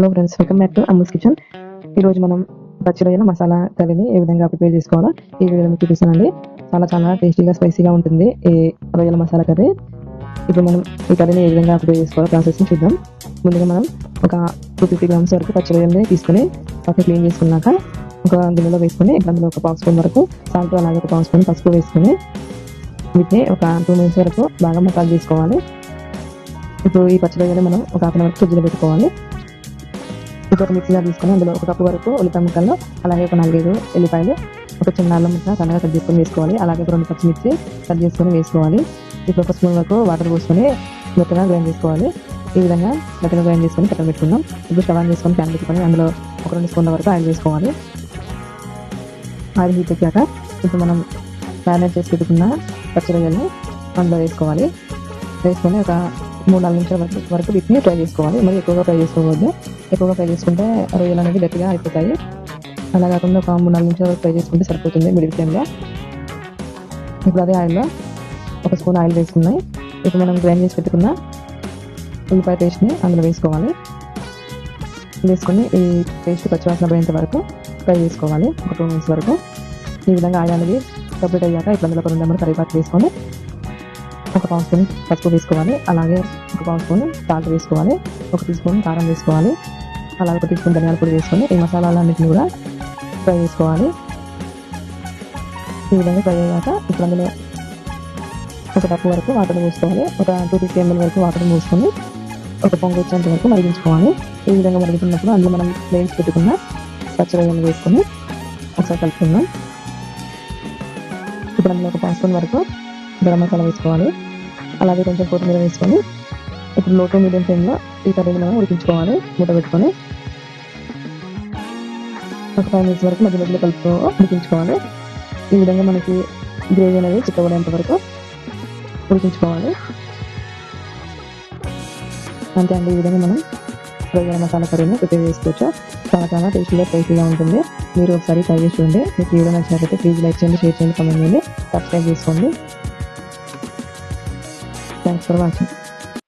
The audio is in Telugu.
Hello friends welcome back to Ammu's kitchen. ఈరోజు మనం పచ్చి రొయ్యల మసాలా కర్రీని ఏ విధంగా ప్రిపేర్ చేసుకోవాలో ఈ వీడియోలో మీకు చూపిస్తానండి. చాలా చాలా టేస్టీగా స్పైసీగా ఉంటుంది ఈ రొయ్యల మసాలా కర్రీ. ఇప్పుడు మనం ఈ కర్రీని ఏ విధంగా ప్రిపేర్ చేసుకోవాలో ప్రాసెస్ని చూద్దాం. ముందుగా మనం ఒక టూ ఫిఫ్టీ గ్రామ్స్ వరకు పచ్చి రొయ్యల్ని తీసుకుని వాటిని క్లీన్ చేసుకున్నాక ఒక గిన్నెలో వేసుకొని అందులో ఒక పావు స్పూన్ వరకు సాల్ట్ అలాగే ఒక పావు స్పూన్ పసుపు వేసుకుని వీటిని ఒక టూ మినిట్స్ వరకు బాగా మసాలా తీసుకోవాలి ఇప్పుడు ఈ పచ్చి రొయ్యలు మనం ఒక హాఫ్ అన్ అవర్ ఫ్రిడ్జ్లో పెట్టుకోవాలి. ఇప్పుడు ఒక మిక్సీ జార్ తీసుకొని అందులో ఒక కప్పు వరకు ఉల్లిపాయ ముక్కలు అలాగే ఒక నాలుగైదు ఉల్లిపాయలు ఒక చిన్న అల్లం ముక్క సన్నగా కట్ చేసుకొని వేసుకోవాలి. అలాగే రెండు పచ్చిమిర్చి కట్ చేసుకొని వేసుకోవాలి. ఇప్పుడు ఒక స్పూన్ వరకు వాటర్ పోసుకొని మెత్తగా గ్రైండ్ చేసుకోవాలి. ఈ విధంగా మెత్తగా గ్రైండ్ చేసుకొని పక్కన పెట్టుకుందాం. ఇప్పుడు స్టవ్ ఆన్ చేసుకొని ప్యాన్ పెట్టుకొని అందులో ఒక రెండు స్పూన్ల వరకు ఆయిల్ వేసుకోవాలి. ఆయిల్ హీట్ ఎక్కాక ఇప్పుడు మనం మ్యారినేట్ చేసి పెట్టుకున్న పచ్చిరొయ్యలు అందులో వేసుకోవాలి. వేసుకొని ఒక మూడు నాలుగు నిమిషాల వరకు వరకు వీటిని ట్రై చేసుకోవాలి. మరి ఎక్కువగా ట్రై చేసుకోవద్దు ఎక్కువగా ట్రై చేసుకుంటే రొయ్యలు అనేది గట్టిగా అయిపోతాయి. అలా కాకుండా ఒక మూడు నాలుగు నిమిషాల వరకు ట్రై చేసుకుంటే సరిపోతుంది మిడిల్ ఫ్లేమ్లో. ఇప్పుడు అదే ఆయిల్లో ఒక స్పూన్ ఆయిల్ వేసుకున్నాయి. ఇప్పుడు మనం గ్రైండ్ చేసి పెట్టుకున్న ఉల్లిపాయ పేస్ట్ని అందులో వేసుకోవాలి. వేసుకొని ఈ పేస్ట్ పచ్చివాసన పోయేంత వరకు ఫ్రై చేసుకోవాలి. ఒక టూ మినిట్స్ వరకు. ఈ విధంగా ఆయిల్ అనేది సపరేట్ అయ్యాక ఇప్పుడు అందులో ఒక రెండు నెంబర్ కరివేపాకు వేసుకొని ఒక పావు స్పూన్ పసుపు వేసుకోవాలి. అలాగే ఒక పావు స్పూన్ సాల్ట్ వేసుకోవాలి. ఒక టీ స్పూన్ కారం వేసుకోవాలి. అలాగే ఒక టీ స్పూన్ ధనియాల పొడి వేసుకొని ఈ మసాలాలన్నింటినీ కూడా ఫ్రై చేసుకోవాలి. ఈ విధంగా ఫ్రై అయ్యాక ఇప్పుడు అందులో ఒక కప్పు వరకు వాటర్ పోసుకోవాలి. ఒక టూ ఫిఫ్టీ ఎంఎల్ వరకు వాటర్ పోసుకొని ఒక పొంగు వచ్చేంత వరకు మరిగించుకోవాలి. ఈ విధంగా మరుగుతున్నప్పుడు అందులో మనం వేయించి పెట్టుకున్న పచ్చరొయ్యలు వేసుకొని ఒకసారి కలుపుకుందాం. ఇప్పుడు అందులో ఒక పావు స్పూన్ వరకు గరం మసాలా వేసుకోవాలి. అలాగే కొంచెం కొత్తిమీర వేసుకొని ఇప్పుడు లో టు మీడియం ఫ్లేమ్లో ఈ కర్రీని మనం ఉడికించుకోవాలి. మూట పెట్టుకొని. ఒక ఫైవ్ మినిట్స్ వరకు మధ్య మధ్యలో కలుపుతూ ఉడికించుకోవాలి. ఈ విధంగా మనకి గ్రేవీ అనేది చిక్కబడేంత వరకు ఉడికించుకోవాలి. అంతే అండి ఈ విధంగా మనం రొయ్యల మసాలా కర్రీని ప్రిపేర్ చేసుకోవచ్చు. చాలా చాలా టేస్టీగా స్పైసీగా ఉంటుంది. మీరు ఒకసారి ట్రై చేసి చూడండి. మీకు వీడియో నచ్చినట్లయితే ప్లీజ్ లైక్ చేయండి షేర్ చేయండి కామెంట్ చేయండి. సబ్స్క్రైబ్ చేసుకోండి. Thanks for.